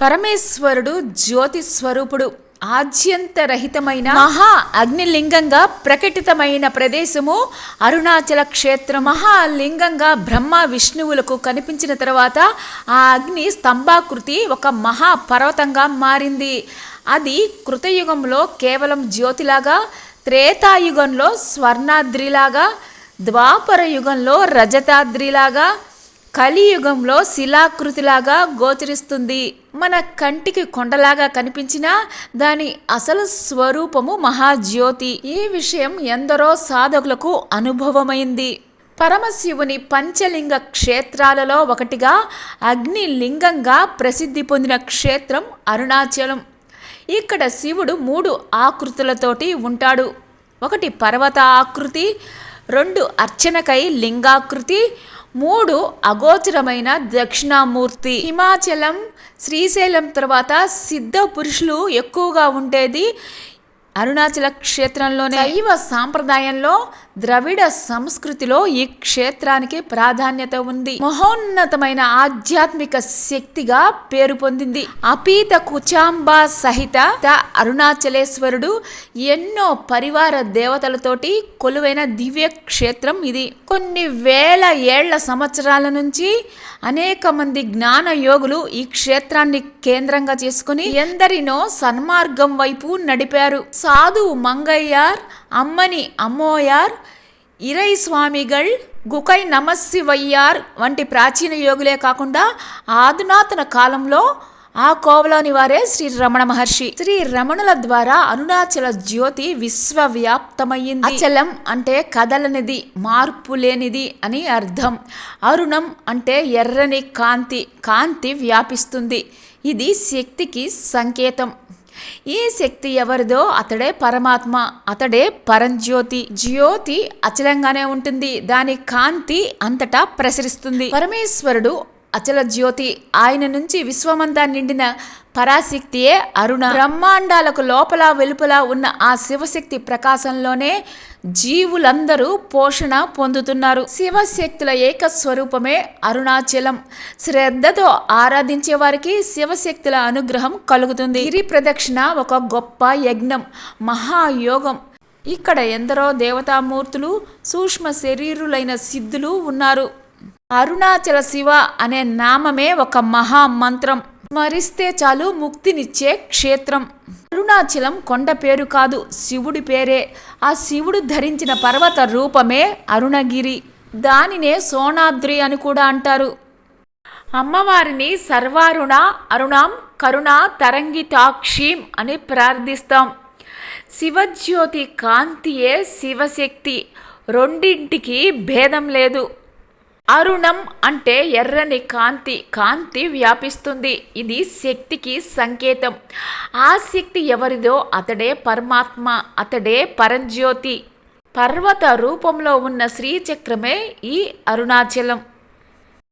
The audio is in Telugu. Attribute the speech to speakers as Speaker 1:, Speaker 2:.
Speaker 1: పరమేశ్వరుడు జ్యోతి స్వరూపుడు ఆద్యంతరహితమైన మహా అగ్నిలింగంగా ప్రకటితమైన ప్రదేశము అరుణాచల క్షేత్రం మహాలింగంగా బ్రహ్మ విష్ణువులకు కనిపించిన తర్వాత ఆ అగ్ని స్తంభాకృతి ఒక మహా పర్వతంగా మారింది. అది కృతయుగంలో కేవలం జ్యోతిలాగా త్రేతాయుగంలో స్వర్ణాద్రిలాగా ద్వాపర యుగంలో రజతాద్రిలాగా కలియుగంలో శిలాకృతిలాగా గోచరిస్తుంది. మన కంటికి కొండలాగా కనిపించినా దాని అసలు స్వరూపము మహాజ్యోతి. ఈ విషయం ఎందరో సాధకులకు అనుభవమైంది. పరమశివుని పంచలింగ క్షేత్రాలలో ఒకటిగా అగ్నిలింగంగా ప్రసిద్ధి పొందిన క్షేత్రం అరుణాచలం. ఇక్కడ శివుడు మూడు ఆకృతులతోటి ఉంటాడు. ఒకటి పర్వత ఆకృతి రెండు అర్చనకై లింగాకృతి మూడు అగోచరమైన దక్షిణామూర్తి. హిమాచలం శ్రీశైలం తర్వాత సిద్ధ పురుషులు ఎక్కువగా ఉండేది అరుణాచల క్షేత్రంలోనే శైవ సాంప్రదాయంలో ద్రవిడ సంస్కృతిలో ఈ క్షేత్రానికి ప్రాధాన్యత ఉంది. మహోన్నతమైన ఆధ్యాత్మిక శక్తిగా పేరు పొందింది. అపీత కుచాంబా సహిత అరుణాచలేశ్వరుడు ఎన్నో పరివార దేవతలతోటి కొలువైన దివ్య క్షేత్రం ఇది. కొన్ని వేల ఏళ్ళ సంవత్సరాల నుంచి అనేక మంది జ్ఞాన యోగులు ఈ క్షేత్రాన్ని కేంద్రంగా చేసుకుని ఎందరినో సన్మార్గం వైపు నడిపారు. సాధు మంగయ్యార్ అమ్మని అమ్మోయార్ ఇరై స్వామిగల్ గుకై నమస్సివయ్యార్ వంటి ప్రాచీన యోగులే కాకుండా ఆధునాతన కాలంలో ఆ కోవలోని వారే శ్రీ రమణ మహర్షి. శ్రీ రమణుల ద్వారా అరుణాచల జ్యోతి విశ్వవ్యాప్తమయ్యింది. అచలం అంటే కదలనిది మార్పు లేనిది అని అర్థం. అరుణం అంటే ఎర్రని కాంతి కాంతి వ్యాపిస్తుంది. ఇది శక్తికి సంకేతం. ఈ శక్తి ఎవరిదో అతడే పరమాత్మ అతడే పరంజ్యోతి. జ్యోతి అచలంగానే ఉంటుంది. దాని కాంతి అంతటా ప్రసరిస్తుంది. పరమేశ్వరుడు అచల జ్యోతి ఆయన నుంచి విశ్వమంతా నిండిన పరాశక్తియే అరుణ. బ్రహ్మాండాలకు లోపల వెలుపల ఉన్న ఆ శివశక్తి ప్రకాశంలోనే జీవులందరూ పోషణ పొందుతున్నారు. శివశక్తుల ఏక స్వరూపమే అరుణాచలం. శ్రద్ధతో ఆరాధించే వారికి శివశక్తుల అనుగ్రహం కలుగుతుంది. గిరి ప్రదక్షిణ ఒక గొప్ప యజ్ఞం మహాయోగం. ఇక్కడ ఎందరో దేవతామూర్తులు సూక్ష్మ శరీరులైన సిద్ధులు ఉన్నారు. అరుణాచల శివ అనే నామమే ఒక మహామంత్రం. స్మరిస్తే చాలు ముక్తినిచ్చే క్షేత్రం. అరుణాచలం కొండ పేరు కాదు శివుడి పేరే. ఆ శివుడు ధరించిన పర్వత రూపమే అరుణగిరి. దానినే సోనాద్రి అని కూడా అంటారు. అమ్మవారిని సర్వారుణ అరుణాం కరుణ తరంగితాక్షీం అని ప్రార్థిస్తాం. శివజ్యోతి కాంతియే శివశక్తి. రెండింటికి భేదం లేదు. అరుణం అంటే ఎర్రని కాంతి కాంతి వ్యాపిస్తుంది. ఇది శక్తికి సంకేతం. ఆ శక్తి ఎవరిదో అతడే పరమాత్మ అతడే పరంజ్యోతి. పర్వత రూపంలో ఉన్న శ్రీచక్రమే ఈ అరుణాచలం.